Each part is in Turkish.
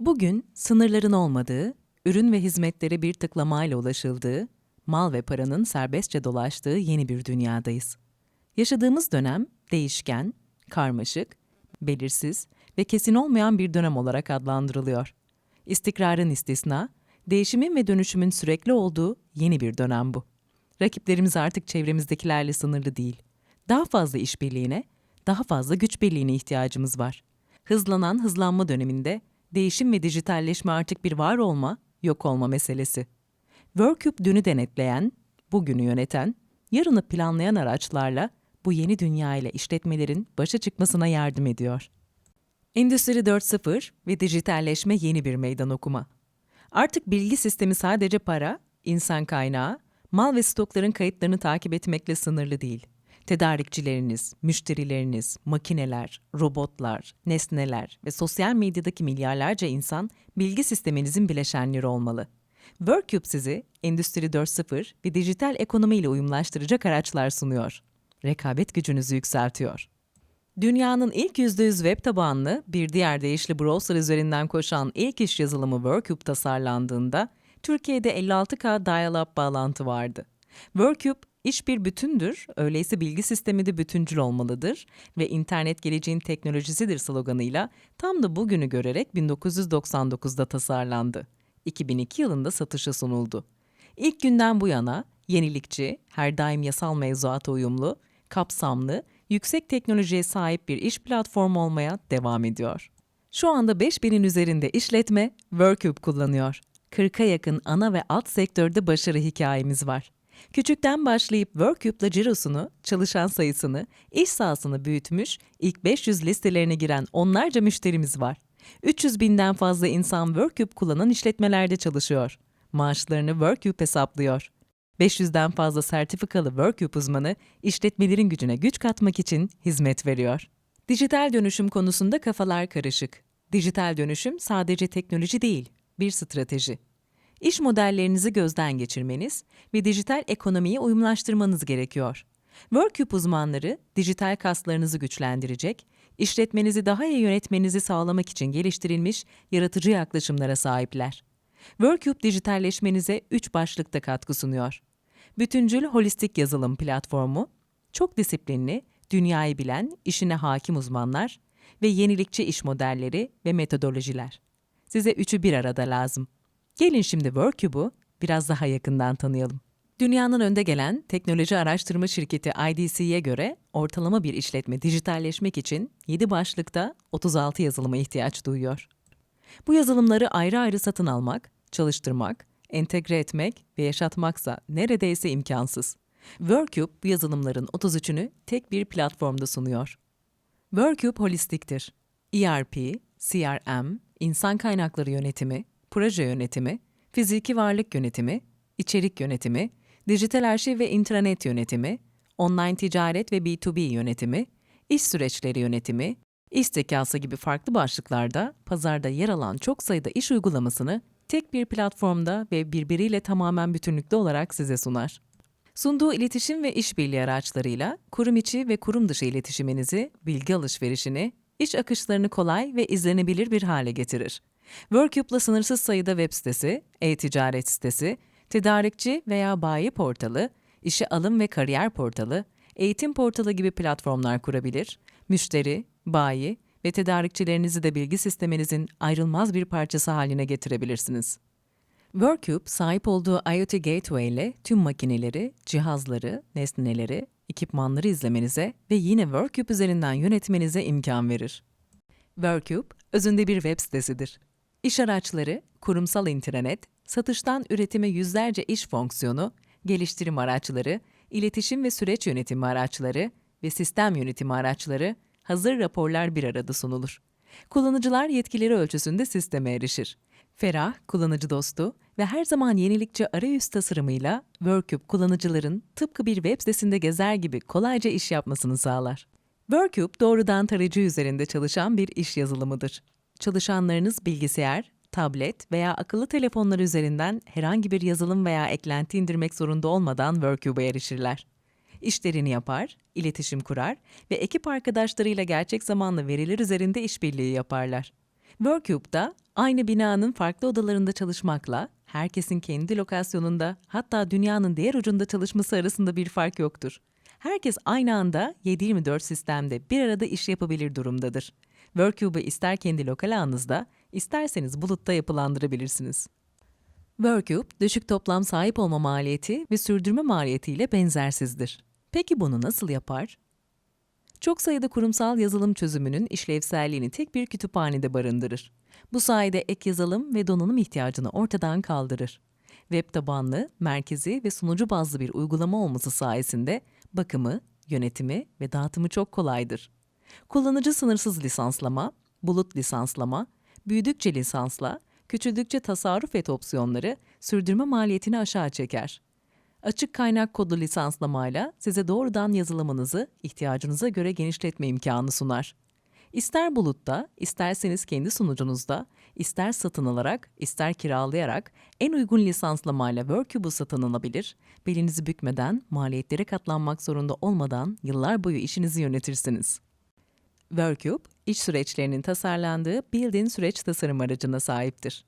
Bugün sınırların olmadığı, ürün ve hizmetlere bir tıklamayla ulaşıldığı, mal ve paranın serbestçe dolaştığı yeni bir dünyadayız. Yaşadığımız dönem değişken, karmaşık, belirsiz ve kesin olmayan bir dönem olarak adlandırılıyor. İstikrarın istisna, değişimin ve dönüşümün sürekli olduğu yeni bir dönem bu. Rakiplerimiz artık çevremizdekilerle sınırlı değil. Daha fazla işbirliğine, daha fazla güç birliğine ihtiyacımız var. Hızlanan hızlanma döneminde değişim ve dijitalleşme artık bir var olma, yok olma meselesi. Workup dünü denetleyen, bugünü yöneten, yarını planlayan araçlarla bu yeni dünya ile işletmelerin başa çıkmasına yardım ediyor. Endüstri 4.0 ve dijitalleşme yeni bir meydan okuma. Artık bilgi sistemi sadece para, insan kaynağı, mal ve stokların kayıtlarını takip etmekle sınırlı değil. Tedarikçileriniz, müşterileriniz, makineler, robotlar, nesneler ve sosyal medyadaki milyarlarca insan bilgi sisteminizin bileşenleri olmalı. Workup sizi Endüstri 4.0 ve dijital ekonomi ile uyumlaştıracak araçlar sunuyor. Rekabet gücünüzü yükseltiyor. Dünyanın ilk %100 web tabanlı, bir diğer deyişle browser üzerinden koşan ilk iş yazılımı Workup tasarlandığında, Türkiye'de 56K dial-up bağlantı vardı. Workup, iş bir bütündür, öyleyse bilgi sistemi de bütüncül olmalıdır ve internet geleceğin teknolojisidir sloganıyla tam da bugünü görerek 1999'da tasarlandı. 2002 yılında satışa sunuldu. İlk günden bu yana yenilikçi, her daim yasal mevzuata uyumlu, kapsamlı, yüksek teknolojiye sahip bir iş platformu olmaya devam ediyor. Şu anda 5000'in üzerinde işletme Workup kullanıyor. 40'a yakın ana ve alt sektörde başarı hikayemiz var. Küçükten başlayıp Workup'la cirosunu, çalışan sayısını, iş sahasını büyütmüş, ilk 500 listelerine giren onlarca müşterimiz var. 300 binden fazla insan Workup kullanan işletmelerde çalışıyor. Maaşlarını Workup hesaplıyor. 500'den fazla sertifikalı Workup uzmanı işletmelerin gücüne güç katmak için hizmet veriyor. Dijital dönüşüm konusunda kafalar karışık. Dijital dönüşüm sadece teknoloji değil, bir strateji. İş modellerinizi gözden geçirmeniz ve dijital ekonomiyi uyumlaştırmanız gerekiyor. Workup uzmanları dijital kaslarınızı güçlendirecek, işletmenizi daha iyi yönetmenizi sağlamak için geliştirilmiş yaratıcı yaklaşımlara sahipler. Workup dijitalleşmenize 3 başlıkta katkı sunuyor. Bütüncül holistik yazılım platformu, çok disiplinli, dünyayı bilen, işine hakim uzmanlar ve yenilikçi iş modelleri ve metodolojiler. Size üçü bir arada lazım. Gelin şimdi Workub'u biraz daha yakından tanıyalım. Dünyanın önde gelen teknoloji araştırma şirketi IDC'ye göre ortalama bir işletme dijitalleşmek için 7 başlıkta 36 yazılıma ihtiyaç duyuyor. Bu yazılımları ayrı ayrı satın almak, çalıştırmak, entegre etmek ve yaşatmaksa neredeyse imkansız. Workup bu yazılımların 33'ünü tek bir platformda sunuyor. Workup holistiktir. ERP, CRM, insan kaynakları yönetimi, proje yönetimi, fiziki varlık yönetimi, içerik yönetimi, dijital arşiv ve intranet yönetimi, online ticaret ve B2B yönetimi, iş süreçleri yönetimi, iş zekası gibi farklı başlıklarda pazarda yer alan çok sayıda iş uygulamasını tek bir platformda ve birbiriyle tamamen bütünlüklü olarak size sunar. Sunduğu iletişim ve işbirliği araçlarıyla kurum içi ve kurum dışı iletişiminizi, bilgi alışverişini, iş akışlarını kolay ve izlenebilir bir hale getirir. Workup'la sınırsız sayıda web sitesi, e-ticaret sitesi, tedarikçi veya bayi portalı, işe alım ve kariyer portalı, eğitim portalı gibi platformlar kurabilir, müşteri, bayi ve tedarikçilerinizi de bilgi sisteminizin ayrılmaz bir parçası haline getirebilirsiniz. Workup, sahip olduğu IoT Gateway ile tüm makineleri, cihazları, nesneleri, ekipmanları izlemenize ve yine Workup üzerinden yönetmenize imkan verir. Workup, özünde bir web sitesidir. İş araçları, kurumsal intranet, satıştan üretime yüzlerce iş fonksiyonu, geliştirim araçları, iletişim ve süreç yönetimi araçları ve sistem yönetimi araçları, hazır raporlar bir arada sunulur. Kullanıcılar yetkileri ölçüsünde sisteme erişir. Ferah, kullanıcı dostu ve her zaman yenilikçi arayüz tasarımıyla Workup kullanıcıların tıpkı bir web sitesinde gezer gibi kolayca iş yapmasını sağlar. Workup doğrudan tarayıcı üzerinde çalışan bir iş yazılımıdır. Çalışanlarınız bilgisayar, tablet veya akıllı telefonlar üzerinden herhangi bir yazılım veya eklenti indirmek zorunda olmadan Workup'a erişirler. İşlerini yapar, iletişim kurar ve ekip arkadaşlarıyla gerçek zamanlı veriler üzerinde işbirliği yaparlar. Workube'da aynı binanın farklı odalarında çalışmakla herkesin kendi lokasyonunda hatta dünyanın diğer ucunda çalışması arasında bir fark yoktur. Herkes aynı anda 7/24 sistemde bir arada iş yapabilir durumdadır. Workube'u ister kendi lokal ağınızda, isterseniz bulutta yapılandırabilirsiniz. Workube, düşük toplam sahip olma maliyeti ve sürdürme maliyetiyle benzersizdir. Peki bunu nasıl yapar? Çok sayıda kurumsal yazılım çözümünün işlevselliğini tek bir kütüphanede barındırır. Bu sayede ek yazılım ve donanım ihtiyacını ortadan kaldırır. Web tabanlı, merkezi ve sunucu bazlı bir uygulama olması sayesinde bakımı, yönetimi ve dağıtımı çok kolaydır. Kullanıcı sınırsız lisanslama, bulut lisanslama, büyüdükçe lisansla, küçüldükçe tasarruf et opsiyonları sürdürme maliyetini aşağı çeker. Açık kaynak kodlu lisanslamayla size doğrudan yazılımınızı ihtiyacınıza göre genişletme imkanı sunar. İster bulutta, isterseniz kendi sunucunuzda, ister satın alarak, ister kiralayarak en uygun lisanslamayla Workube'u satın alabilir, belinizi bükmeden, maliyetlere katlanmak zorunda olmadan yıllar boyu işinizi yönetirsiniz. Workube, iş süreçlerinin tasarlandığı built-in süreç tasarım aracına sahiptir.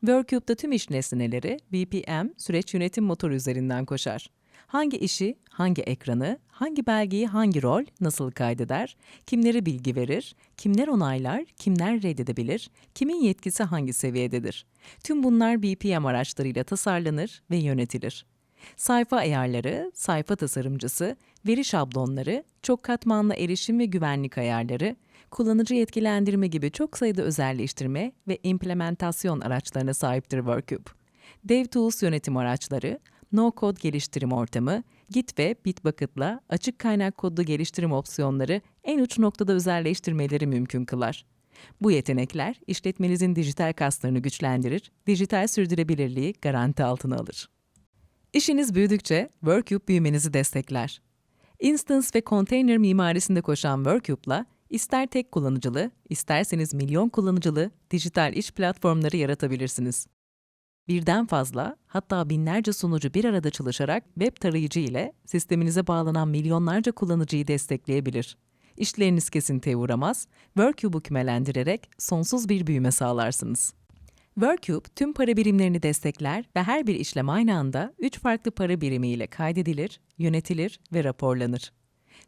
Workube'da tüm iş nesneleri BPM süreç yönetim motoru üzerinden koşar. Hangi işi, hangi ekranı, hangi belgeyi hangi rol nasıl kaydeder, kimlere bilgi verir, kimler onaylar, kimler reddedebilir, kimin yetkisi hangi seviyededir. Tüm bunlar BPM araçlarıyla tasarlanır ve yönetilir. Sayfa ayarları, sayfa tasarımcısı, veri şablonları, çok katmanlı erişim ve güvenlik ayarları, kullanıcı yetkilendirme gibi çok sayıda özelleştirme ve implementasyon araçlarına sahiptir Workube. DevTools yönetim araçları, no-code geliştirim ortamı, Git ve Bitbucket'la açık kaynak kodlu geliştirim opsiyonları en uç noktada özelleştirmeleri mümkün kılar. Bu yetenekler işletmenizin dijital kaslarını güçlendirir, dijital sürdürülebilirliği garanti altına alır. İşiniz büyüdükçe Workube büyümenizi destekler. Instance ve container mimarisinde koşan Workube'la ister tek kullanıcılı, isterseniz milyon kullanıcılı dijital iş platformları yaratabilirsiniz. Birden fazla, hatta binlerce sunucu bir arada çalışarak web tarayıcı ile sisteminize bağlanan milyonlarca kullanıcıyı destekleyebilir. İşleriniz kesinteye uğramaz, Workube'u kümelendirerek sonsuz bir büyüme sağlarsınız. Workube tüm para birimlerini destekler ve her bir işlem aynı anda 3 farklı para birimiyle kaydedilir, yönetilir ve raporlanır.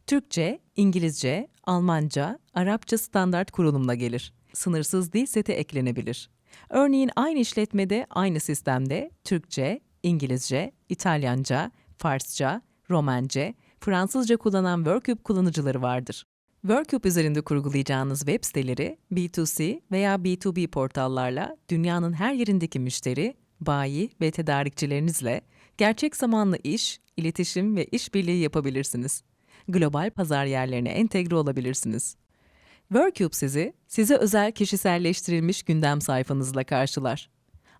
Türkçe, İngilizce, Almanca, Arapça standart kurulumla gelir. Sınırsız dil seti eklenebilir. Örneğin aynı işletmede, aynı sistemde Türkçe, İngilizce, İtalyanca, Farsça, Romence, Fransızca kullanan Workube kullanıcıları vardır. Workube üzerinde kurgulayacağınız web siteleri B2C veya B2B portallarla dünyanın her yerindeki müşteri, bayi ve tedarikçilerinizle gerçek zamanlı iş, iletişim ve işbirliği yapabilirsiniz. Global pazar yerlerine entegre olabilirsiniz. Workube sizi, size özel kişiselleştirilmiş gündem sayfanızla karşılar.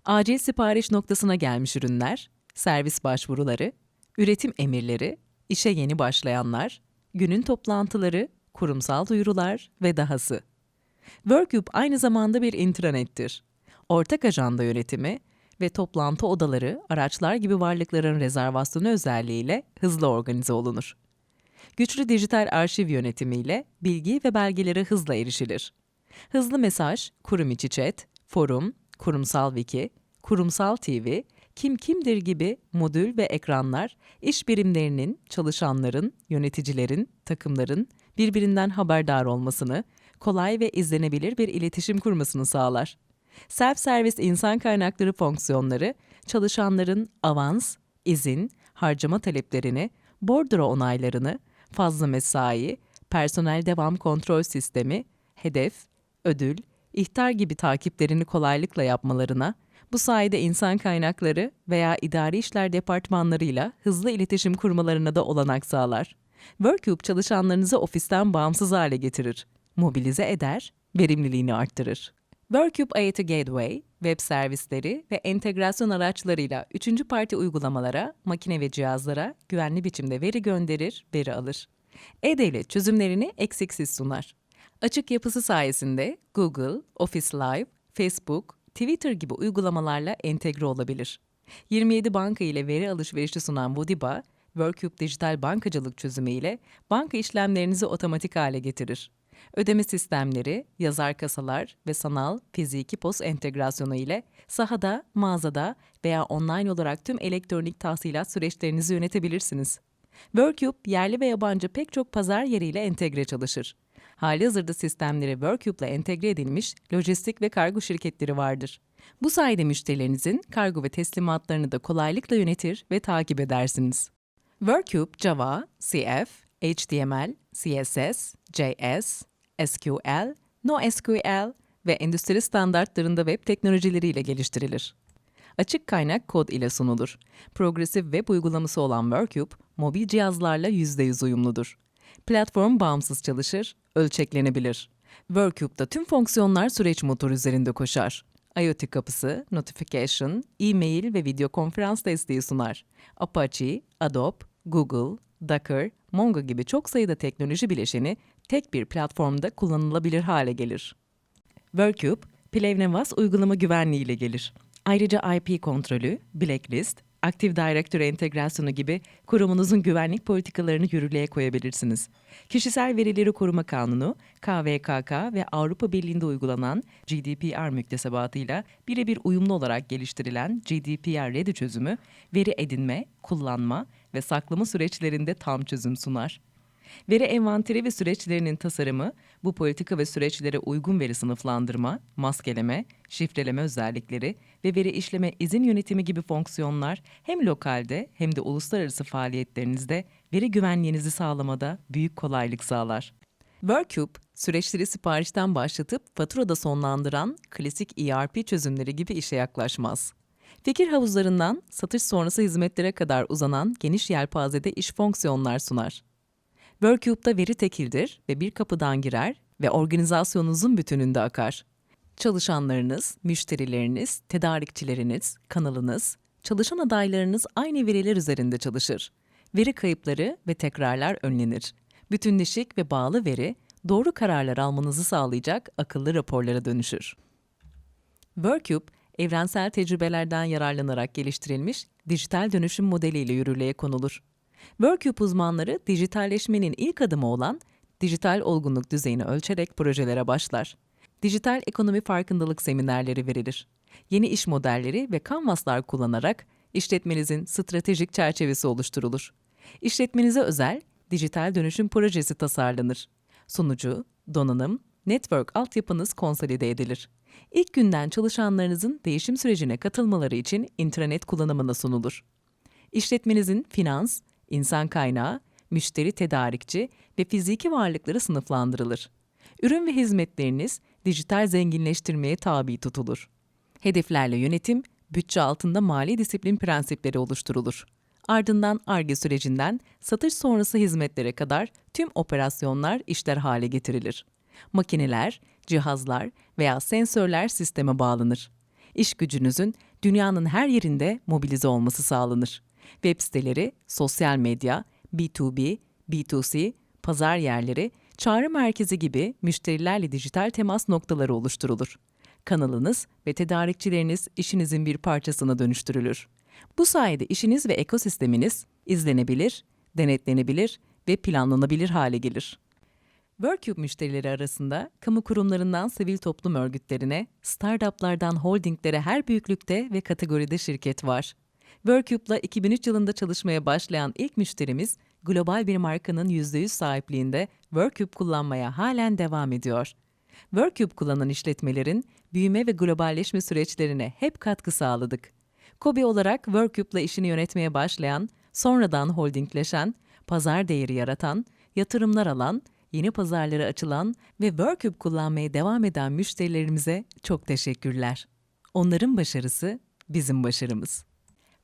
Acil sipariş noktasına gelmiş ürünler, servis başvuruları, üretim emirleri, işe yeni başlayanlar, günün toplantıları, kurumsal duyurular ve dahası. Workube aynı zamanda bir intranettir. Ortak ajanda yönetimi ve toplantı odaları, araçlar gibi varlıkların rezervasyonu özelliğiyle hızlı organize olunur. Güçlü dijital arşiv yönetimiyle bilgi ve belgelere hızla erişilir. Hızlı mesaj, kurum içi chat, forum, kurumsal wiki, kurumsal TV, kim kimdir gibi modül ve ekranlar iş birimlerinin, çalışanların, yöneticilerin, takımların birbirinden haberdar olmasını, kolay ve izlenebilir bir iletişim kurmasını sağlar. Self-servis insan kaynakları fonksiyonları, çalışanların avans, izin, harcama taleplerini, bordro onaylarını, fazla mesai, personel devam kontrol sistemi, hedef, ödül, ihtar gibi takiplerini kolaylıkla yapmalarına, bu sayede insan kaynakları veya idari işler departmanlarıyla hızlı iletişim kurmalarına da olanak sağlar. Workube çalışanlarınızı ofisten bağımsız hale getirir, mobilize eder, verimliliğini arttırır. Workube IoT Gateway, web servisleri ve entegrasyon araçlarıyla üçüncü parti uygulamalara, makine ve cihazlara güvenli biçimde veri gönderir, veri alır. E-Devlet çözümlerini eksiksiz sunar. Açık yapısı sayesinde Google, Office Live, Facebook, Twitter gibi uygulamalarla entegre olabilir. 27 banka ile veri alışverişi sunan Vodiba, Workube dijital bankacılık çözümü ile banka işlemlerinizi otomatik hale getirir. Ödeme sistemleri, yazar kasalar ve sanal, fiziki POS entegrasyonu ile sahada, mağazada veya online olarak tüm elektronik tahsilat süreçlerinizi yönetebilirsiniz. Workup, yerli ve yabancı pek çok pazar yeriyle entegre çalışır. Halihazırda sistemleri Workup ile entegre edilmiş lojistik ve kargo şirketleri vardır. Bu sayede müşterilerinizin kargo ve teslimatlarını da kolaylıkla yönetir ve takip edersiniz. Workup, Java, CF, HTML, CSS, JS, SQL, NoSQL ve endüstri standartlarında web teknolojileriyle geliştirilir. Açık kaynak kod ile sunulur. Progresif web uygulaması olan Workup, mobil cihazlarla %100 uyumludur. Platform bağımsız çalışır, ölçeklenebilir. Workup'ta tüm fonksiyonlar süreç motoru üzerinde koşar. IoT kapısı, notification, e-mail ve video konferans desteği sunar. Apache, Adobe, Google, Docker, Mongo gibi çok sayıda teknoloji bileşeni tek bir platformda kullanılabilir hale gelir. Workup, Plevnevas uygulama güvenliği ile gelir. Ayrıca IP kontrolü, blacklist, Active Directory entegrasyonu gibi kurumunuzun güvenlik politikalarını yürürlüğe koyabilirsiniz. Kişisel Verileri Koruma Kanunu, KVKK ve Avrupa Birliği'nde uygulanan GDPR müktesebatıyla birebir uyumlu olarak geliştirilen GDPR Ready çözümü, veri edinme, kullanma ve saklama süreçlerinde tam çözüm sunar. Veri envanteri ve süreçlerinin tasarımı, bu politika ve süreçlere uygun veri sınıflandırma, maskeleme, şifreleme özellikleri ve veri işleme izin yönetimi gibi fonksiyonlar hem lokalde hem de uluslararası faaliyetlerinizde veri güvenliğinizi sağlamada büyük kolaylık sağlar. Workup, süreçleri siparişten başlatıp faturada sonlandıran klasik ERP çözümleri gibi işe yaklaşmaz. Fikir havuzlarından satış sonrası hizmetlere kadar uzanan geniş yelpazede iş fonksiyonlar sunar. Workube'da veri tekildir ve bir kapıdan girer ve organizasyonunuzun bütününde akar. Çalışanlarınız, müşterileriniz, tedarikçileriniz, kanalınız, çalışan adaylarınız aynı veriler üzerinde çalışır. Veri kayıpları ve tekrarlar önlenir. Bütünleşik ve bağlı veri, doğru kararlar almanızı sağlayacak akıllı raporlara dönüşür. Workup, evrensel tecrübelerden yararlanarak geliştirilmiş dijital dönüşüm modeliyle yürürlüğe konulur. Workup uzmanları dijitalleşmenin ilk adımı olan dijital olgunluk düzeyini ölçerek projelere başlar. Dijital ekonomi farkındalık seminerleri verilir. Yeni iş modelleri ve kanvaslar kullanarak işletmenizin stratejik çerçevesi oluşturulur. İşletmenize özel dijital dönüşüm projesi tasarlanır. Sunucu, donanım, network altyapınız konsolide edilir. İlk günden çalışanlarınızın değişim sürecine katılmaları için intranet kullanımına sunulur. İşletmenizin finans, insan kaynağı, müşteri tedarikçi ve fiziki varlıkları sınıflandırılır. Ürün ve hizmetleriniz dijital zenginleştirmeye tabi tutulur. Hedeflerle yönetim, bütçe altında mali disiplin prensipleri oluşturulur. Ardından ARGE sürecinden satış sonrası hizmetlere kadar tüm operasyonlar işler hale getirilir. Makineler, cihazlar veya sensörler sisteme bağlanır. İş gücünüzün dünyanın her yerinde mobilize olması sağlanır. Web siteleri, sosyal medya, B2B, B2C, pazar yerleri, çağrı merkezi gibi müşterilerle dijital temas noktaları oluşturulur. Kanalınız ve tedarikçileriniz işinizin bir parçasına dönüştürülür. Bu sayede işiniz ve ekosisteminiz izlenebilir, denetlenebilir ve planlanabilir hale gelir. Workup müşterileri arasında kamu kurumlarından sivil toplum örgütlerine, startuplardan holdinglere her büyüklükte ve kategoride şirket var. Workup'la 2003 yılında çalışmaya başlayan ilk müşterimiz, global bir markanın %100 sahipliğinde Workup kullanmaya halen devam ediyor. Workup kullanan işletmelerin büyüme ve globalleşme süreçlerine hep katkı sağladık. Kobi olarak Workup'la işini yönetmeye başlayan, sonradan holdingleşen, pazar değeri yaratan, yatırımlar alan, yeni pazarlara açılan ve Workup kullanmaya devam eden müşterilerimize çok teşekkürler. Onların başarısı bizim başarımız.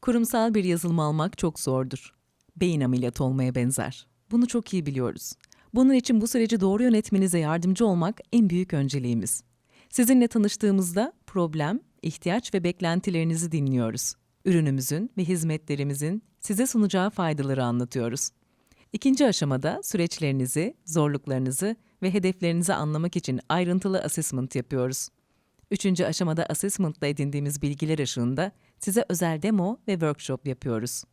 Kurumsal bir yazılım almak çok zordur. Beyin ameliyatı olmaya benzer. Bunu çok iyi biliyoruz. Bunun için bu süreci doğru yönetmenize yardımcı olmak en büyük önceliğimiz. Sizinle tanıştığımızda problem, ihtiyaç ve beklentilerinizi dinliyoruz. Ürünümüzün ve hizmetlerimizin size sunacağı faydaları anlatıyoruz. İkinci aşamada süreçlerinizi, zorluklarınızı ve hedeflerinizi anlamak için ayrıntılı assessment yapıyoruz. Üçüncü aşamada assessment'la edindiğimiz bilgiler ışığında size özel demo ve workshop yapıyoruz.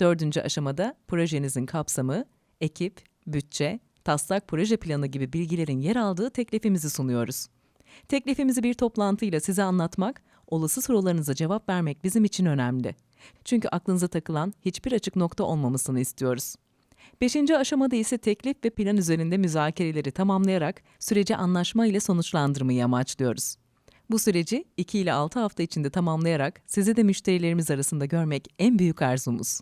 Dördüncü aşamada projenizin kapsamı, ekip, bütçe, taslak proje planı gibi bilgilerin yer aldığı teklifimizi sunuyoruz. Teklifimizi bir toplantıyla size anlatmak, olası sorularınıza cevap vermek bizim için önemli. Çünkü aklınıza takılan hiçbir açık nokta olmamasını istiyoruz. Beşinci aşamada ise teklif ve plan üzerinde müzakereleri tamamlayarak süreci anlaşma ile sonuçlandırmayı amaçlıyoruz. Bu süreci 2 ile 6 hafta içinde tamamlayarak sizi de müşterilerimiz arasında görmek en büyük arzumuz.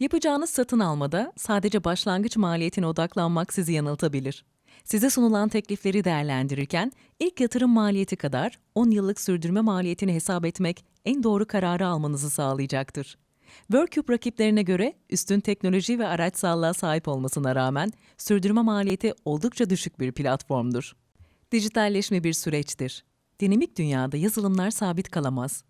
Yapacağınız satın almada sadece başlangıç maliyetine odaklanmak sizi yanıltabilir. Size sunulan teklifleri değerlendirirken ilk yatırım maliyeti kadar 10 yıllık sürdürme maliyetini hesap etmek en doğru kararı almanızı sağlayacaktır. Workup rakiplerine göre üstün teknoloji ve araç sağlığa sahip olmasına rağmen sürdürme maliyeti oldukça düşük bir platformdur. Dijitalleşme bir süreçtir. Dinamik dünyada yazılımlar sabit kalamaz.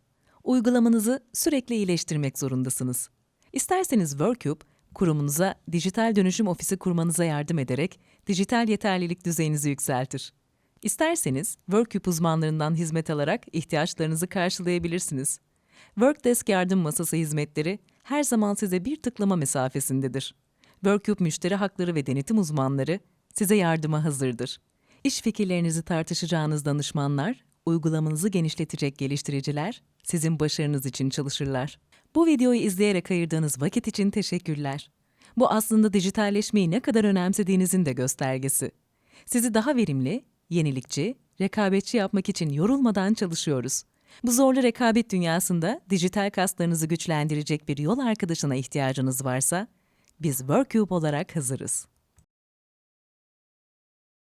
Uygulamanızı sürekli iyileştirmek zorundasınız. İsterseniz Workup, kurumunuza dijital dönüşüm ofisi kurmanıza yardım ederek dijital yeterlilik düzeyinizi yükseltir. İsterseniz Workup uzmanlarından hizmet alarak ihtiyaçlarınızı karşılayabilirsiniz. Workdesk yardım masası hizmetleri her zaman size bir tıklama mesafesindedir. Workup müşteri hakları ve denetim uzmanları size yardıma hazırdır. İş fikirlerinizi tartışacağınız danışmanlar, uygulamanızı genişletecek geliştiriciler sizin başarınız için çalışırlar. Bu videoyu izleyerek ayırdığınız vakit için teşekkürler. Bu aslında dijitalleşmeyi ne kadar önemsediğinizin de göstergesi. Sizi daha verimli, yenilikçi, rekabetçi yapmak için yorulmadan çalışıyoruz. Bu zorlu rekabet dünyasında dijital kaslarınızı güçlendirecek bir yol arkadaşına ihtiyacınız varsa, biz Workcube olarak hazırız.